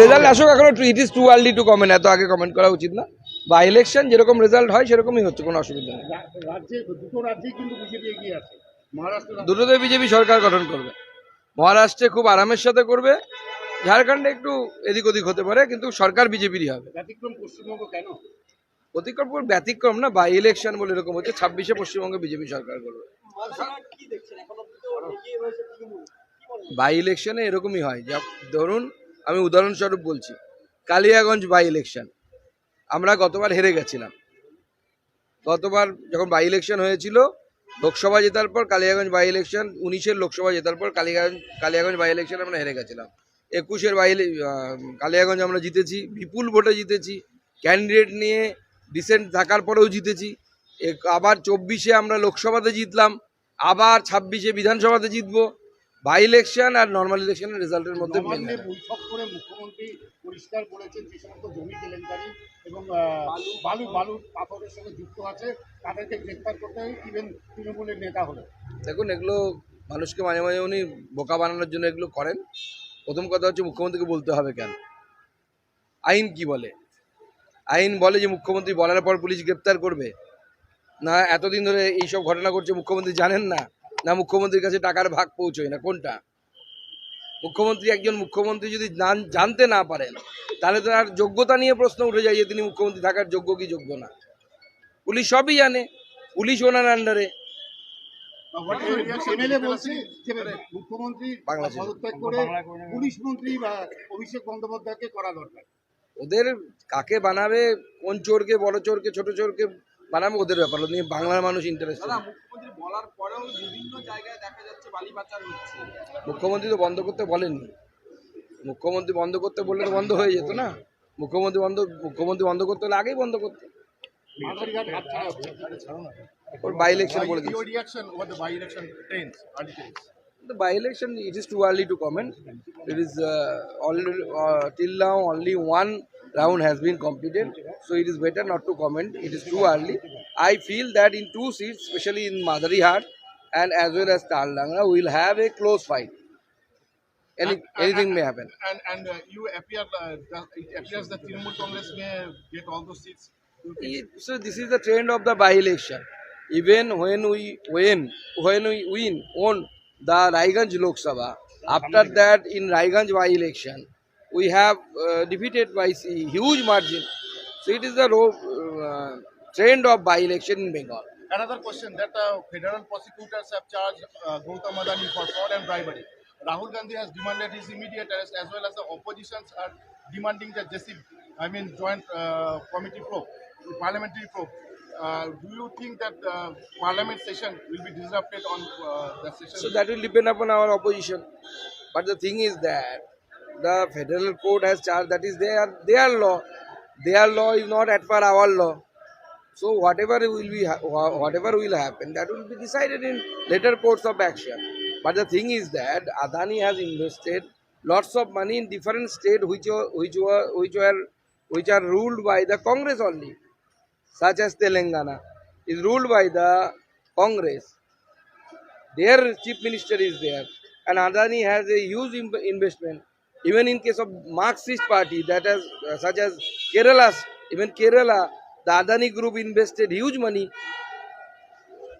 Result আসুক এখনও it is too early to comment এত আগে কমেন্ট করা উচিত না। বা ইলেকশন যেরকম রেজাল্ট হয় সেরকমই হচ্ছে কোনো অসুবিধা নেই। দুটোতে বিজেপি সরকার গঠন করবে। মহারাষ্ট্রে খুব আরামের সাথে করবে। ঝাড়খণ্ডে একটু এদিক ওদিক হতে পারে কিন্তু সরকার বিজেপিরই হবে। ব্যতিক্রম পশ্চিমবঙ্গ কেন? অতিক্রম করে ব্যতিক্রম না বাই ইলেকশন বলে এরকম হচ্ছে ছাব্বিশে পশ্চিমবঙ্গে বিজেপি সরকার করবে। বাই ইলেকশনে এরকমই হয়। যা ধরুন আমি উদাহরণস্বরূপ বলছি, কালিয়াগঞ্জ বাই ইলেকশন আমরা গতবার হেরে গেছিলাম। গতবার যখন বাই ইলেকশন হয়েছিল, লোকসভা জেতার পর কালিয়াগঞ্জ বাই ইলেকশন উনিশের লোকসভা জেতার পর কালিয়াগঞ্জ কালিয়াগঞ্জ বাই ইলেকশন আমরা হেরে গেছিলাম। একুশের বাই কালিয়াগঞ্জ আমরা জিতেছি, বিপুল ভোটে জিতেছি ক্যান্ডিডেট নিয়ে ডিসেন্ট থাকার পরেও জিতেছি। আবার চব্বিশে আমরা লোকসভাতে জিতলাম, আবার ছাব্বিশে বিধানসভাতে জিতবো। বাই ইলেকশন আর নর্মাল ইলেকশনের রেজাল্টের মধ্যে বৈঠক করে মুখ্যমন্ত্রী পরিষ্কার যে সমস্ত জমি কেলেঙ্কারি এবং বালু বালু পাথরের সঙ্গে যুক্ত আছে তাদেরকে গ্রেপ্তার করতে ইভেন তৃণমূলের নেতা হলে দেখুন এগুলো মানুষকে মাঝে মাঝে উনি বোকা বানানোর জন্য এগুলো করেন। প্রথম কথা হচ্ছে মুখ্যমন্ত্রীকে বলতে হবে কেন? আইন কি বলে? আইন বলে যে মুখ্যমন্ত্রী বলার পর পুলিশ গ্রেপ্তার করবে? না এতদিন ধরে এইসব ঘটনা করছে মুখ্যমন্ত্রী জানেন না। না মুখ্যমন্ত্রীর কাছে টাকার ভাগ পৌঁছয় না কোনটা? মুখ্যমন্ত্রী একজন মুখ্যমন্ত্রী যদি জানতে না পারেন তাহলে তো আর যোগ্যতা নিয়ে প্রশ্ন উঠে যায় যে তিনি মুখ্যমন্ত্রী থাকার যোগ্য কি যোগ্য না। পুলিশ সবই জানে পুলিশ ওনার আন্ডারে। ওদের কাকে বানাবে কোন চোরকে বড় চোরকে ছোট চোরকে বানাবে ওদের ব্যাপার নিয়ে বাংলার মানুষ ইন্টারেস্ট দাদা মুখ্যমন্ত্রী বলার পরেও বিভিন্ন জায়গায় দেখা যাচ্ছে বালি পাচার হচ্ছে। মুখ্যমন্ত্রী তো বন্ধ করতে বলেননি মুখ্যমন্ত্রী বন্ধ করতে বললে তো বন্ধ হয়ে যেত না। মুখ্যমন্ত্রী বন্ধ মুখ্যমন্ত্রী বন্ধ করতে হলে আগেই বন্ধ করতে। ওর বাই ইলেকশন বলে the? The by-election, it is too early to comment. It is uh, already, uh, till now only one round has been completed, so it is better not to comment. It is too early. I feel that in two seats, especially in Madarihat and as well as Talanga, we will have a close fight. Any, anything may happen. And and uh, you appear uh, the- it appears that Trinamool Congress may get all those seats. It- So this is the trend of the by-election. Even when we win, when we win on the Raiganj Lok Sabha, after that in Raiganj by-election, we have uh, defeated by a huge margin. So it is the uh, trend of by-election in Bengal. Another question that uh, federal prosecutors have charged uh, Gautam Adani for fraud and bribery. Rahul Gandhi has demanded his immediate arrest as well as the oppositions are demanding the JCB, I mean joint uh, committee probe, parliamentary probe. Uh, do you think that uh, parliament session will be disrupted on uh, the session? So that will depend upon our opposition. But the thing is that the federal court has charged that is their their law. Their law is not at par our law. So whatever will be whatever will happen, that will be decided in later courts of action. But the thing is that Adani has invested lots of money in different states which which were which were which are ruled by the Congress only, such as Telangana is ruled by the Congress their chief minister is there and adani has a huge investment even in case of marxist party that has uh, such as kerala even kerala the adani group invested huge money